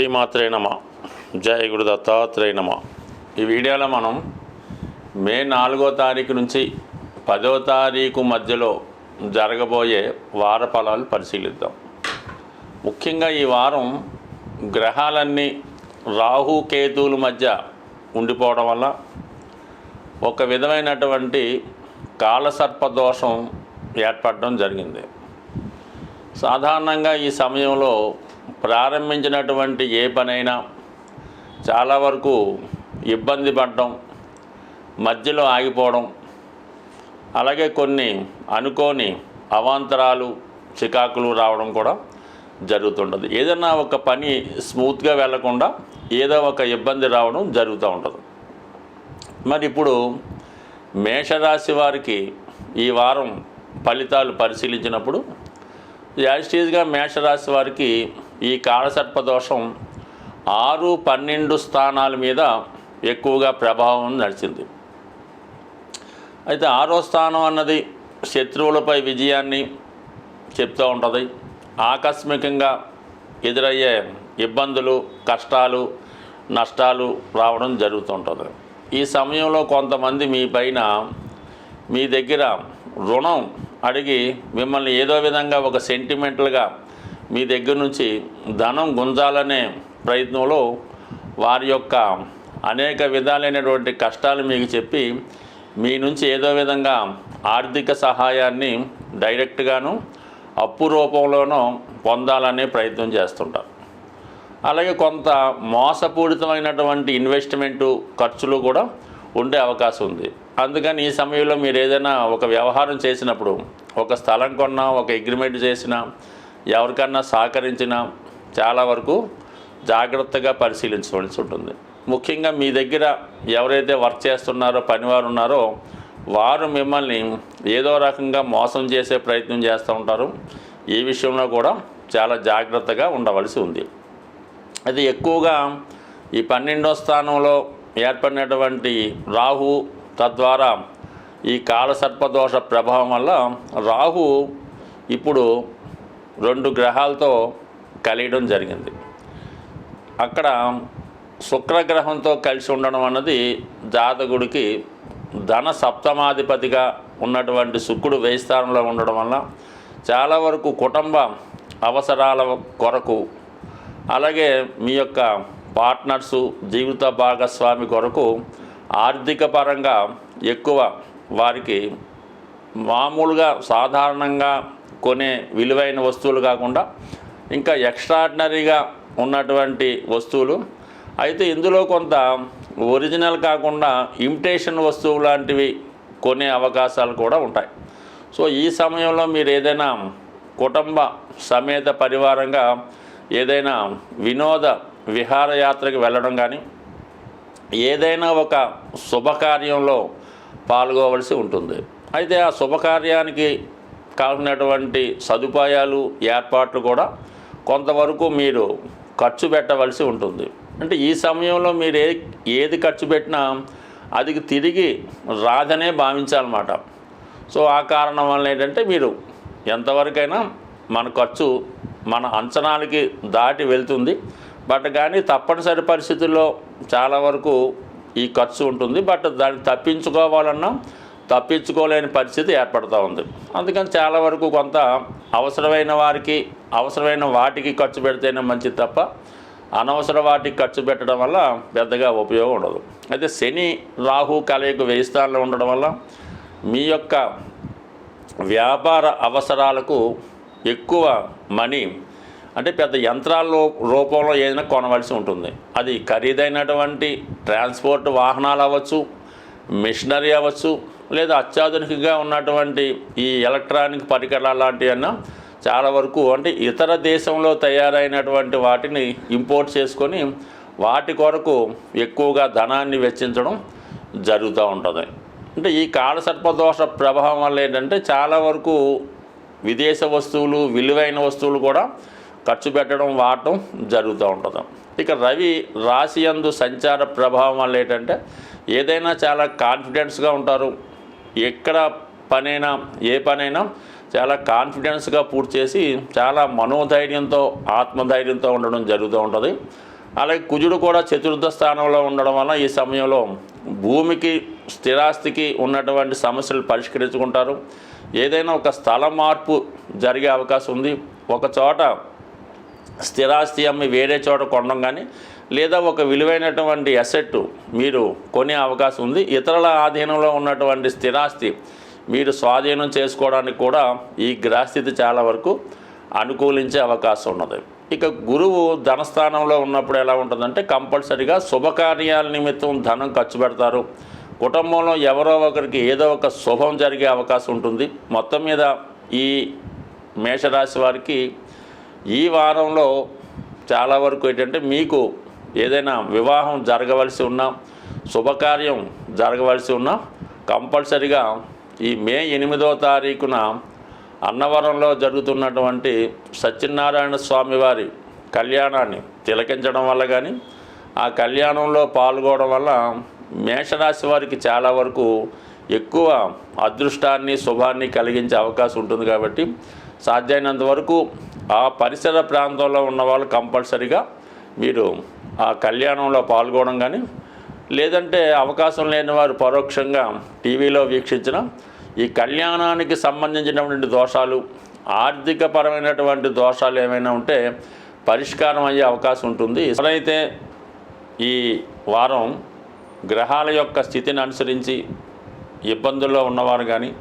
శ్రీమాత్రే నమ. జయ గురు దత్తాత్రేయ నమ. ఈ వీడియోలో మనం మే నాలుగో తారీఖు నుంచి పదో తారీఖు మధ్యలో జరగబోయే వార ఫలాలు పరిశీలిద్దాం. ముఖ్యంగా ఈ వారం గ్రహాలన్నీ రాహు కేతువుల మధ్య ఉండిపోవడం వల్ల ఒక విధమైనటువంటి కాలసర్ప దోషం ఏర్పడడం జరిగింది. సాధారణంగా ఈ సమయంలో ప్రారంభించినటువంటి ఏ పనైనా చాలా వరకు ఇబ్బంది పడడం మధ్యలో ఆగిపోవడం అలాగే కొన్ని అనుకోని అవాంతరాలు చికాకులు రావడం కూడా జరుగుతుంటుంది ఏదైనా ఒక పని స్మూత్గా వెళ్ళకుండా ఏదో ఒక ఇబ్బంది రావడం జరుగుతూ ఉంటుంది. మరి ఇప్పుడు మేషరాశి వారికి ఈ వారం ఫలితాలు పరిశీలించినప్పుడు యాజిటీజ్గా మేషరాశి వారికి ఈ కాలసర్పదోషం ఆరు పన్నెండు స్థానాల మీద ఎక్కువగా ప్రభావం నడిచింది. అయితే ఆరో స్థానం అన్నది శత్రువులపై విజయాన్ని చెప్తూ ఉంటుంది. ఆకస్మికంగా ఎదురయ్యే ఇబ్బందులు కష్టాలు నష్టాలు రావడం జరుగుతుంటుంది ఈ సమయంలో కొంతమంది మీ పైన మీ దగ్గర రుణం అడిగి మిమ్మల్ని ఏదో విధంగా ఒక సెంటిమెంటల్గా మీ దగ్గర నుంచి ధనం గుంజాలనే ప్రయత్నంలో వారి యొక్క అనేక విధాలైనటువంటి కష్టాలు మీకు చెప్పి మీ నుంచి ఏదో విధంగా ఆర్థిక సహాయాన్ని డైరెక్ట్గాను అప్పు రూపంలోనూ పొందాలనే ప్రయత్నం చేస్తుంటారు. అలాగే కొంత మోసపూరితమైనటువంటి ఇన్వెస్ట్మెంటు ఖర్చులు కూడా ఉండే అవకాశం ఉంది. అందుకని ఈ సమయంలో మీరు ఏదైనా ఒక వ్యవహారం చేసినప్పుడు ఒక స్థలం కొన్నా ఒక అగ్రిమెంట్ చేసినా ఎవరికన్నా సహకరించినా చాలా వరకు జాగ్రత్తగా పరిశీలించవలసి ఉంటుంది. ముఖ్యంగా మీ దగ్గర ఎవరైతే వర్క్ చేస్తున్నారో పనివారు ఉన్నారో వారు మిమ్మల్ని ఏదో రకంగా మోసం చేసే ప్రయత్నం చేస్తూ ఉంటారు. ఈ విషయంలో కూడా చాలా జాగ్రత్తగా ఉండవలసి ఉంది. అది ఎక్కువగా ఈ పన్నెండో స్థానంలో ఏర్పడినటువంటి రాహు తద్వారా ఈ కాలసర్పదోష ప్రభావం వల్ల రాహు ఇప్పుడు రెండు గ్రహాలతో కలియడం జరిగింది. అక్కడ శుక్రగ్రహంతో కలిసి ఉండడం అన్నది జాతకుడికి ధన సప్తమాధిపతిగా ఉన్నటువంటి శుక్రుడు వేయి స్థానంలో ఉండడం వల్ల చాలా వరకు కుటుంబ అవసరాల కొరకు అలాగే మీ యొక్క పార్ట్నర్సు జీవిత భాగస్వామి కొరకు ఆర్థిక పరంగా ఎక్కువ వారికి మామూలుగా సాధారణంగా కొనే విలువైన వస్తువులు కాకుండా ఇంకా ఎక్స్ట్రాడినరీగా ఉన్నటువంటి వస్తువులు. అయితే ఇందులో కొంత ఒరిజినల్ కాకుండా ఇమిటేషన్ వస్తువు లాంటివి కొనే అవకాశాలు కూడా ఉంటాయి. సో ఈ సమయంలో మీరు ఏదైనా కుటుంబ సమేత పరివారంగా ఏదైనా వినోద విహారయాత్రకు వెళ్ళడం కానీ ఏదైనా ఒక శుభకార్యంలో పాల్గొవలసి ఉంటుంది. అయితే ఆ శుభకార్యానికి కావాల్సినటువంటి సదుపాయాలు ఏర్పాట్లు కూడా కొంతవరకు మీరు ఖర్చు పెట్టవలసి ఉంటుంది. అంటే ఈ సమయంలో మీరు ఏ ఏది ఖర్చు పెట్టినా అది తిరిగి రాదనే భావించాలన్నమాట. సో ఆ కారణం వల్ల ఏంటంటే మీరు ఎంతవరకైనా మన ఖర్చు మన అంచనాలకి దాటి వెళ్తుంది. బట్ కానీ తప్పనిసరి పరిస్థితుల్లో చాలా వరకు ఈ ఖర్చు ఉంటుంది. బట్ దాన్ని తప్పించుకోవాలన్నా తప్పించుకోలేని పరిస్థితి ఏర్పడుతూ ఉంది. అందుకని చాలా వరకు కొంత అవసరమైన వారికి అవసరమైన వాటికి ఖర్చు పెడితేనే మంచిది తప్ప అనవసర వాటికి ఖర్చు పెట్టడం వల్ల పెద్దగా ఉపయోగం ఉండదు. అయితే శని రాహు కలయిక వెయ్యి స్థానంలో ఉండడం వల్ల మీ యొక్క వ్యాపార అవసరాలకు ఎక్కువ మనీ అంటే పెద్ద యంత్రాల రూపంలో ఏదైనా కొనవలసి ఉంటుంది. అది ఖరీదైనటువంటి ట్రాన్స్పోర్ట్ వాహనాలు అవ్వచ్చు మిషనరీ అవ్వచ్చు లేదా అత్యాధునికంగా ఉన్నటువంటి ఈ ఎలక్ట్రానిక్ పరికరాలు లాంటివన్నా చాలా వరకు అంటే ఇతర దేశంలో తయారైనటువంటి వాటిని ఇంపోర్ట్ చేసుకొని వాటి కొరకు ఎక్కువగా ధనాన్ని వెచ్చించడం జరుగుతూ ఉంటుంది. అంటే ఈ కాలసర్పదోష ప్రభావం వల్ల ఏంటంటే చాలా వరకు విదేశ వస్తువులు విలువైన వస్తువులు కూడా ఖర్చు పెట్టడం వాడటం జరుగుతూ ఉంటుంది. ఇక రవి రాశి అందు సంచార ప్రభావం వల్ల ఏంటంటే ఏదైనా చాలా కాన్ఫిడెన్స్గా ఉంటారు. ఎక్కడ పనైనా ఏ పనైనా చాలా కాన్ఫిడెన్స్గా పూర్తి చేసి చాలా మనోధైర్యంతో ఆత్మధైర్యంతో ఉండడం జరుగుతూ ఉంటుంది. అలాగే కుజుడు కూడా చతుర్థ స్థానంలో ఉండడం వల్ల ఈ సమయంలో భూమికి స్థిరాస్తికి ఉన్నటువంటి సమస్యలు పరిష్కరించుకుంటారు. ఏదైనా ఒక స్థల మార్పు జరిగే అవకాశం ఉంది. ఒక చోట స్థిరాస్తి అమ్మి వేరే చోట కొనడం కానీ లేదా ఒక విలువైనటువంటి అసెట్ మీరు కొనే అవకాశం ఉంది. ఇతరుల ఆధీనంలో ఉన్నటువంటి స్థిరాస్తి మీరు స్వాధీనం చేసుకోవడానికి కూడా ఈ గ్రహస్థితి చాలా వరకు అనుకూలించే అవకాశం ఉన్నది. ఇక గురువు ధనస్థానంలో ఉన్నప్పుడు ఎలా ఉంటుందంటే కంపల్సరిగా శుభకార్యాల నిమిత్తం ధనం ఖర్చు పెడతారు. కుటుంబంలో ఎవరో ఒకరికి ఏదో ఒక శుభం జరిగే అవకాశం ఉంటుంది. మొత్తం మీద ఈ మేషరాశి వారికి ఈ వారంలో చాలా వరకు ఏంటంటే మీకు ఏదైనా వివాహం జరగవలసి ఉన్నా శుభకార్యం జరగవలసి ఉన్నా కంపల్సరిగా ఈ మే ఎనిమిదో తారీఖున అన్నవరంలో జరుగుతున్నటువంటి సత్యనారాయణ స్వామి వారి కళ్యాణాన్ని తిలకించడం వల్ల కానీ ఆ కళ్యాణంలో పాల్గొనడం వల్ల మేషరాశి వారికి చాలా వరకు ఎక్కువ అదృష్టాన్ని శుభాన్ని కలిగించే అవకాశం ఉంటుంది కాబట్టి సాధ్యమైనంత వరకు ఆ పరిసర ప్రాంతంలో ఉన్న వాళ్ళు కంపల్సరిగా మీరు ఆ కళ్యాణంలో పాల్గొనడం కానీ లేదంటే అవకాశం లేని వారు పరోక్షంగా టీవీలో వీక్షించిన ఈ కళ్యాణానికి సంబంధించినటువంటి దోషాలు ఆర్థికపరమైనటువంటి దోషాలు ఏమైనా ఉంటే పరిష్కారం అయ్యే అవకాశం ఉంటుంది. ఎవరైతే ఈ వారం గ్రహాల యొక్క స్థితిని అనుసరించి ఇబ్బందుల్లో ఉన్నవారు కానీ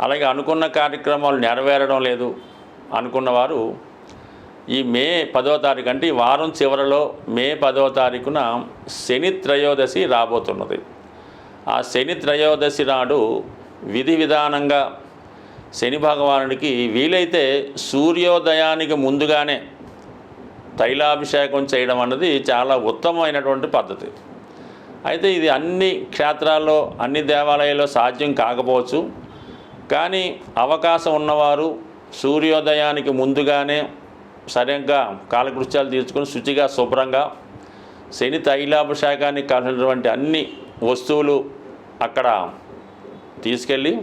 అలాగే అనుకున్న కార్యక్రమాలు నెరవేరడం లేదు అనుకున్నవారు ఈ మే పదో తారీఖు అంటే ఈ వారం చివరిలో మే పదో తారీఖున శని త్రయోదశి రాబోతున్నది. ఆ శని త్రయోదశి నాడు విధి విధానంగా శని భగవానుడికి వీలైతే సూర్యోదయానికి ముందుగానే తైలాభిషేకం చేయడం అన్నది చాలా ఉత్తమమైనటువంటి పద్ధతి. అయితే ఇది అన్ని క్షేత్రాల్లో అన్ని దేవాలయాల్లో సాధ్యం కాకపోవచ్చు. కానీ అవకాశం ఉన్నవారు సూర్యోదయానికి ముందుగానే సరిగ్గా కాలకృత్యాలు తీర్చుకొని శుచిగా శుభ్రంగా శని తైలాభిషేకానికి కావాల్సినటువంటి అన్ని వస్తువులు అక్కడ తీసుకెళ్ళి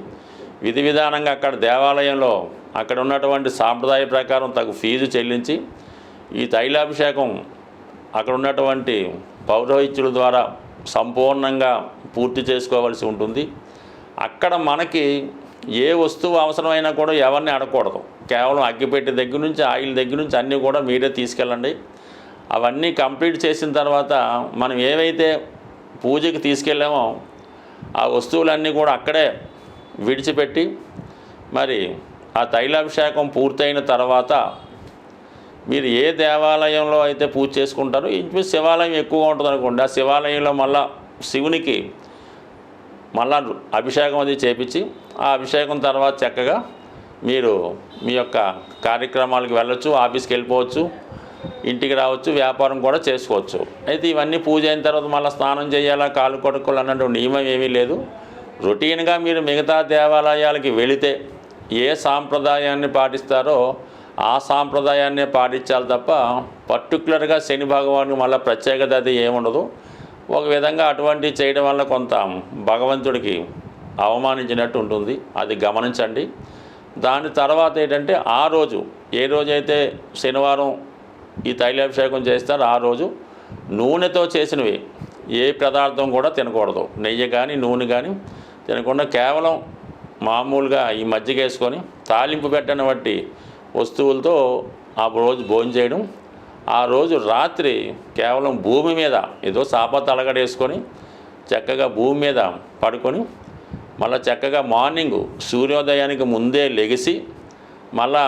విధి విధానంగా అక్కడ దేవాలయంలో అక్కడ ఉన్నటువంటి సాంప్రదాయ ప్రకారం తగు ఫీజు చెల్లించి ఈ తైలాభిషేకం అక్కడ ఉన్నటువంటి పౌరోహిత్యుల ద్వారా సంపూర్ణంగా పూర్తి చేసుకోవాల్సి ఉంటుంది. అక్కడ మనకి ఏ వస్తువు అవసరమైనా కూడా ఎవరిని అడగకూడదు. కేవలం అగ్గిపెట్టి దగ్గర నుంచి ఆయిల్ దగ్గర నుంచి అన్నీ కూడా మీరే తీసుకెళ్ళండి. అవన్నీ కంప్లీట్ చేసిన తర్వాత మనం ఏవైతే పూజకి తీసుకెళ్ళామో ఆ వస్తువులన్నీ కూడా అక్కడే విడిచిపెట్టి మరి ఆ తైలాభిషేకం పూర్తయిన తర్వాత మీరు ఏ దేవాలయంలో అయితే పూజ చేసుకుంటారో ఇంచుమించు శివాలయం ఎక్కువగా ఉంటుంది అనుకోండి. ఆ శివాలయంలో మళ్ళా శివునికి మళ్ళా అభిషేకం అది చేపించి ఆ అభిషేకం తర్వాత చక్కగా మీరు మీ యొక్క కార్యక్రమాలకు వెళ్ళొచ్చు ఆఫీస్కి వెళ్ళిపోవచ్చు ఇంటికి రావచ్చు వ్యాపారం కూడా చేసుకోవచ్చు. అయితే ఇవన్నీ పూజ అయిన తర్వాత మళ్ళీ స్నానం చేయాలా కాలు కొడుకోవాలి అన్నటువంటి నియమం ఏమీ లేదు. రొటీన్గా మీరు మిగతా దేవాలయాలకి వెళితే ఏ సాంప్రదాయాన్ని పాటిస్తారో ఆ సాంప్రదాయాన్నే పాటించాలి తప్ప పర్టికులర్గా శని భగవాను మళ్ళీ ప్రత్యేకత అది ఏముండదు. ఒక విధంగా అటువంటివి చేయడం వల్ల కొంత భగవంతుడికి అవమానించినట్టు ఉంటుంది. అది గమనించండి. దాని తర్వాత ఏంటంటే ఆ రోజు ఏ రోజైతే శనివారం ఈ తైలాభిషేకం చేస్తారో ఆ రోజు నూనెతో చేసినవి. ఏ పదార్థం కూడా తినకూడదు. నెయ్యి కానీ నూనె కానీ తినకుండా కేవలం మామూలుగా ఈ మజ్జిగ వేసుకొని తాలింపు పెట్టని బట్టి వస్తువులతో ఆ రోజు భోజనం చేయడం. ఆ రోజు రాత్రి కేవలం భూమి మీద ఏదో సాప తలగడేసుకొని చక్కగా భూమి మీద పడుకొని మళ్ళీ చక్కగా మార్నింగ్ సూర్యోదయానికి ముందే లెగిసి మళ్ళా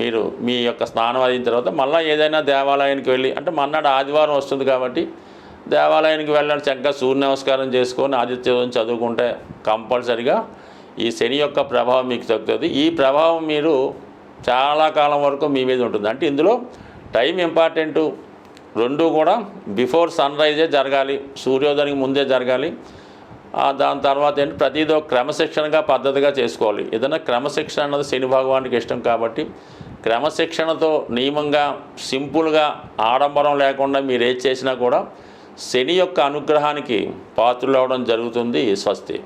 మీరు మీ యొక్క స్నానం అయిన తర్వాత మళ్ళీ ఏదైనా దేవాలయానికి వెళ్ళి అంటే మన్నాడు ఆదివారం వస్తుంది కాబట్టి దేవాలయానికి వెళ్ళాలి చక్కగా సూర్య నమస్కారం చేసుకొని ఆదిత్యం చదువుకుంటే కంపల్సరిగా ఈ శని యొక్క ప్రభావం మీకు తగ్గుతుంది. ఈ ప్రభావం మీరు చాలా కాలం వరకు మీ మీద ఉంటుంది. అంటే ఇందులో టైం ఇంపార్టెంటు రెండు కూడా బిఫోర్ సన్ రైజే జరగాలి సూర్యోదయానికి ముందే జరగాలి. దాని తర్వాత ఏంటి? ప్రతిదో క్రమశిక్షణగా పద్ధతిగా చేసుకోవాలి. ఏదైనా క్రమశిక్షణ అన్నది శని భగవానికి ఇష్టం కాబట్టి క్రమశిక్షణతో నియమంగా సింపుల్గా ఆడంబరం లేకుండా మీరు ఏది చేసినా కూడా శని యొక్క అనుగ్రహానికి పాత్రలు అవడం జరుగుతుంది స్వస్తి.